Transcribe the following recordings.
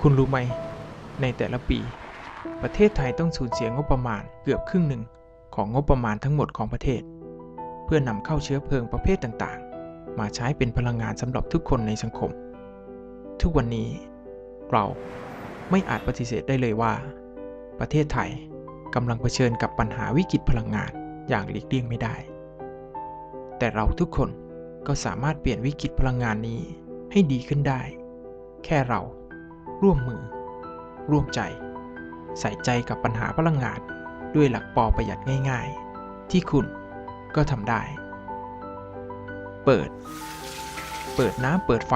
คุณรู้ไหม ในแต่ละปี ประเทศไทยต้องสูญเสียงบประมาณเกือบครึ่งหนึ่งของงบประมาณทั้งหมดของประเทศ เพื่อนำเข้าเชื้อเพลิงประเภทต่างๆ มาใช้เป็นพลังงานสำหรับทุกคนในสังคม ทุกวันนี้ เราไม่อาจปฏิเสธได้เลยว่า ประเทศไทยกำลังเผชิญกับปัญหาวิกฤตพลังงานอย่างหลีกเลี่ยงไม่ได้ แต่เราทุกคนก็สามารถเปลี่ยนวิกฤตพลังงานนี้ให้ดีขึ้นได้ แค่เรา ร่วมมือ ร่วมใจ ใส่ใจกับปัญหาพลังงานด้วยหลักปอประหยัดง่ายๆ ที่คุณก็ทำได้ เปิด เปิดน้ำเปิดไฟ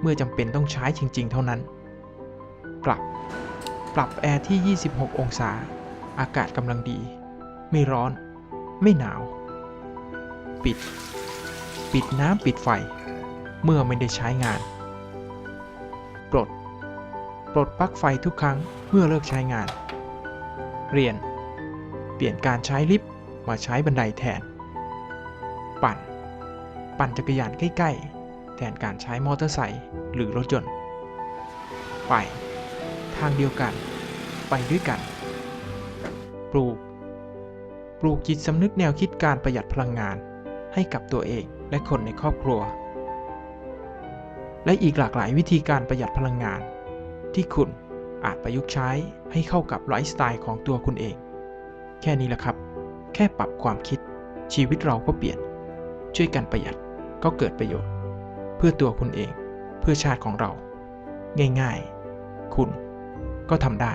เมื่อจำเป็นต้องใช้จริง ๆ เท่านั้น ปรับ ปรับแอร์ที่ 26 องศา อากาศกำลังดี ไม่ร้อน ไม่หนาว ปิด ปิดน้ำปิดไฟ เมื่อไม่ได้ใช้งาน ปลด ปลดปลั๊กไฟทุกครั้งเมื่อเลิกใช้งาน เรียน เปลี่ยนการใช้ลิฟต์มาใช้บันไดแทน ปั่น ปั่นจักรยานใกล้ ๆ แทนการใช้มอเตอร์ไซค์หรือรถยนต์ ไป ทางเดียวกัน ไปด้วยกัน ปลูก ปลูกจิตสำนึกแนวคิดการประหยัดพลังงานให้กับตัวเองและคนในครอบครัว และอีกหลากหลายวิธีการประหยัดพลังงาน ที่คุณอาจประยุกต์ใช้ให้เข้ากับไลฟ์สไตล์ของตัวคุณเอง แค่นี้แหละครับ แค่ปรับความคิด ชีวิตเราก็เปลี่ยน ช่วยกันประหยัดก็เกิดประโยชน์ เพื่อตัวคุณเอง เพื่อชาติของเรา ง่าย ๆ คุณก็ทำได้